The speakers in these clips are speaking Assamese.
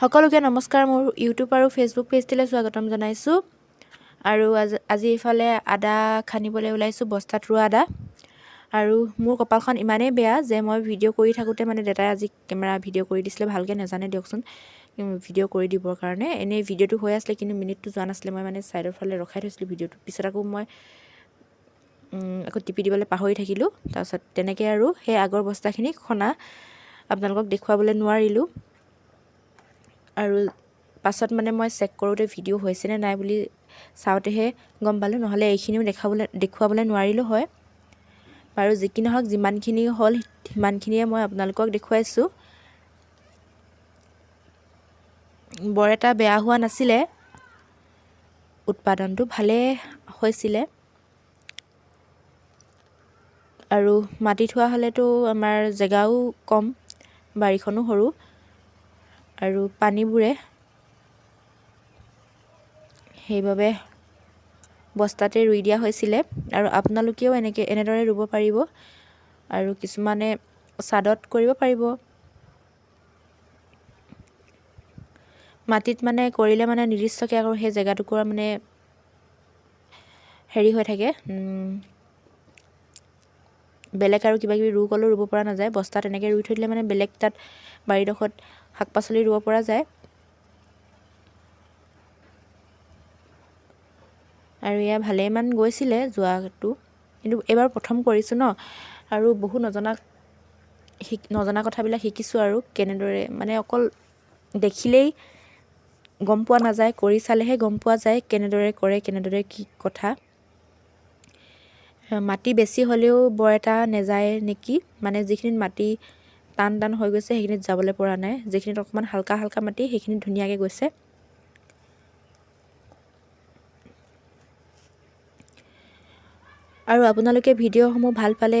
সকলোকে নমস্কাৰ মোৰ ইউটিউব আৰু ফেচবুক পেজটিলৈ স্বাগতম জনাইছোঁ। আৰু আজি আজি ইফালে আদা খান্দিবলৈ ওলাইছোঁ বস্তাত ৰোৱা আদা। আৰু মোৰ কপালখন ইমানেই বেয়া যে মই ভিডিঅ' কৰি থাকোঁতে মানে দেউতাই আজি কেমেৰা ভিডিঅ' কৰি দিছিলে ভালকৈ নাজানে দিয়কচোন ভিডিঅ' কৰি দিবৰ কাৰণে। এনেই ভিডিঅ'টো হৈ আছিলে কিন্তু মিনিটটো যোৱা নাছিলে মই মানে ছাইডৰ ফালে ৰখাই থৈছিলোঁ ভিডিঅ'টো। পিছত আকৌ মই আকৌ টিপি দিবলৈ পাহৰি থাকিলোঁ। তাৰপাছত তেনেকৈ আৰু সেই আগৰ বস্তাখিনি খনা আপোনালোকক দেখুৱাবলৈ নোৱাৰিলোঁ। আৰু পাছত মানে মই চেক কৰোঁতে ভিডিঅ' হৈছেনে নাই বুলি চাওঁতেহে গম পালোঁ নহ'লে এইখিনিও দেখাবলৈ দেখুৱাবলৈ নোৱাৰিলোঁ হয়। বাৰু যি কি নহওক যিমানখিনি হ'ল সিমানখিনিয়ে মই আপোনালোকক দেখুৱাইছোঁ। বৰ এটা বেয়া হোৱা নাছিলে। উৎপাদনটো ভালে হৈছিলে। আৰু মাটি থোৱা হ'লেতো আমাৰ জেগাও কম বাৰীখনো সৰু। আৰু পানীবোৰে সেইবাবে বস্তাতে ৰুই দিয়া হৈছিলে। আৰু আপোনালোকেও এনেকৈ এনেদৰে ৰুব পাৰিব আৰু কিছুমানে ছাদত কৰিব পাৰিব। মাটিত মানে কৰিলে মানে নিৰ্দিষ্টকৈ আকৌ সেই জেগাটুকুৰা মানে হেৰি হৈ থাকে। বেলেগ আৰু কিবা কিবি ৰুই গ'লেও ৰুব পৰা নাযায়। বস্তাত এনেকৈ ৰুই থৈ দিলে মানে বেলেগ তাত বাৰীডোখৰত শাক পাচলি ৰুব পৰা যায়। আৰু এয়া ভালেমান গৈছিলে যোৱাটো। কিন্তু এইবাৰ প্ৰথম কৰিছোঁ ন। আৰু বহু নজনা নজনা কথাবিলাক শিকিছোঁ আৰু কেনেদৰে মানে অকল দেখিলেই গম পোৱা নাযায় কৰি চালেহে গম পোৱা যায় কেনেদৰে কৰে কেনেদৰে কি কথা। মাটি বেছি হ'লেও বৰ এটা নেযায় নেকি? মানে যিখিনিত মাটি টান টান হৈ গৈছে সেইখিনিত যাবলৈ পৰা নাই। যিখিনিত অকণমান হালকা হালকা মাটি সেইখিনিত ধুনীয়াকৈ গৈছে। আৰু আপোনালোকে ভিডিঅ'সমূহ ভাল পালে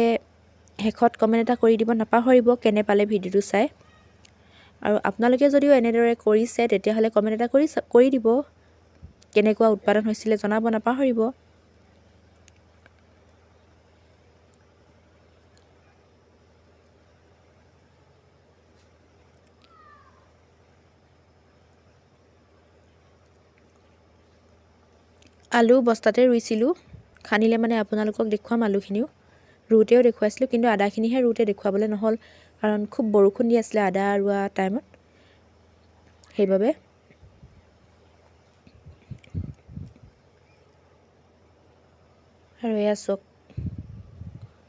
শেষত কমেণ্ট এটা কৰি দিব নাপাহৰিব কেনে পালে ভিডিঅ'টো চাই। আৰু আপোনালোকে যদিও এনেদৰে কৰিছে তেতিয়াহ'লে কমেণ্ট এটা কৰি কৰি দিব। কেনেকুৱা উৎপাদন হৈছিলে জনাব নাপাহৰিব। আলু বস্তাতে ৰুইছিলোঁ। খান্দিলে মানে আপোনালোকক দেখুৱাম আলুখিনিও। ৰুওঁতেও দেখুৱাইছিলোঁ কিন্তু আদাখিনিহে ৰুওঁতে দেখুৱাবলৈ নহ'ল কাৰণ খুব বৰষুণ দি আছিলে আদা ৰোৱা টাইমত। সেইবাবে আৰু এয়া চক।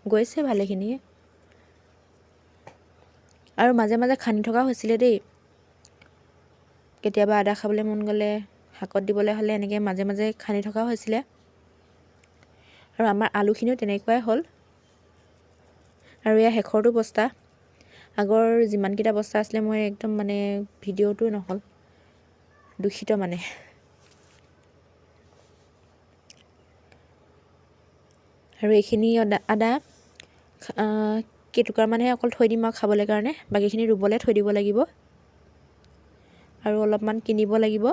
গৈছে ভালেখিনিয়ে। আৰু মাজে মাজে খান্দি থকা হৈছিলে দেই। কেতিয়াবা আদা খাবলৈ মন গ'লে। শাকত দিবলৈ হ'লে এনেকৈ মাজে মাজে খান্দি থকা হৈছিলে। আৰু আমাৰ আলুখিনিও তেনেকুৱাই হ'ল। আৰু এয়া শেষৰটো বস্তা। আগৰ যিমানকেইটা বস্তা আছিলে মই একদম মানে ভিডিঅ'টো নহ'ল। দূষিত মানে। আৰু এইখিনি আদা আদা কেইটুকুৰামানহে অকল থৈ দিম আৰু খাবলৈ কাৰণে। বাকীখিনি ৰুবলৈ থৈ দিব লাগিব। আৰু অলপমান কিনিব লাগিব।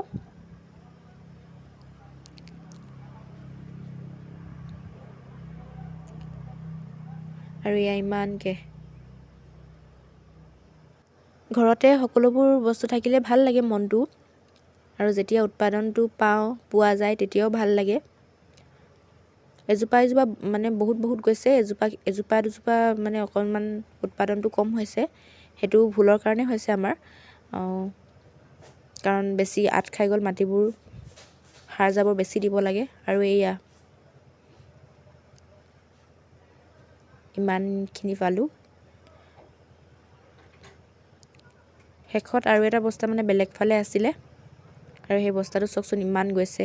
আৰু এয়া ইমানকৈ। ঘৰতে সকলোবোৰ বস্তু থাকিলে ভাল লাগে মনটো। আৰু যেতিয়া উৎপাদনটো পাওঁ পোৱা যায় তেতিয়াও ভাল লাগে। এজোপা এজোপা মানে বহুত বহুত গৈছে এজোপা এজোপা দুজোপা মানে অকণমান উৎপাদনটো কম হৈছে। সেইটো ভুলৰ কাৰণে হৈছে আমাৰ। কাৰণ বেছি আট খাই গ'ল মাটিবোৰ সাৰ জাবৰ বেছি দিব লাগে। আৰু এইয়া ইমানখিনি পালোঁ। শেষত আৰু এটা বস্তা মানে বেলেগ ফালে আছিলে। আৰু সেই বস্তাটো চাওকচোন ইমান গৈছে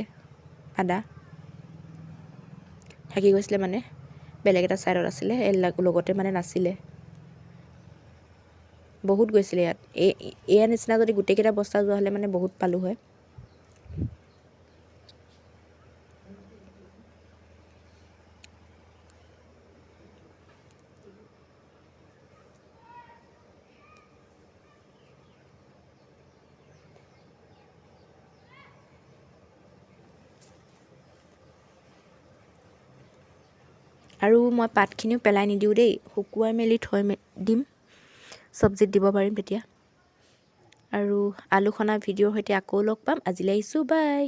আদা। থাকি গৈছিলে মানে বেলেগ এটা ছাইডত আছিলে এই লগতে মানে নাছিলে। বহুত গৈছিলে ইয়াত। এই এয়া নিচিনা যদি গোটেইকেইটা বস্তা যোৱা হ'লে মানে বহুত পালোঁ হয় আৰু মই পাতখিনিও পেলাই নিদিওঁ দেই শুকুৱাই মেলি থৈ দিম। চব্জিত দিব পাৰিম তেতিয়া। আৰু আলু সনা ভিডিঅ'ৰ সৈতে আকৌ লগ পাম। আজিলৈ আহিছোঁ বাই।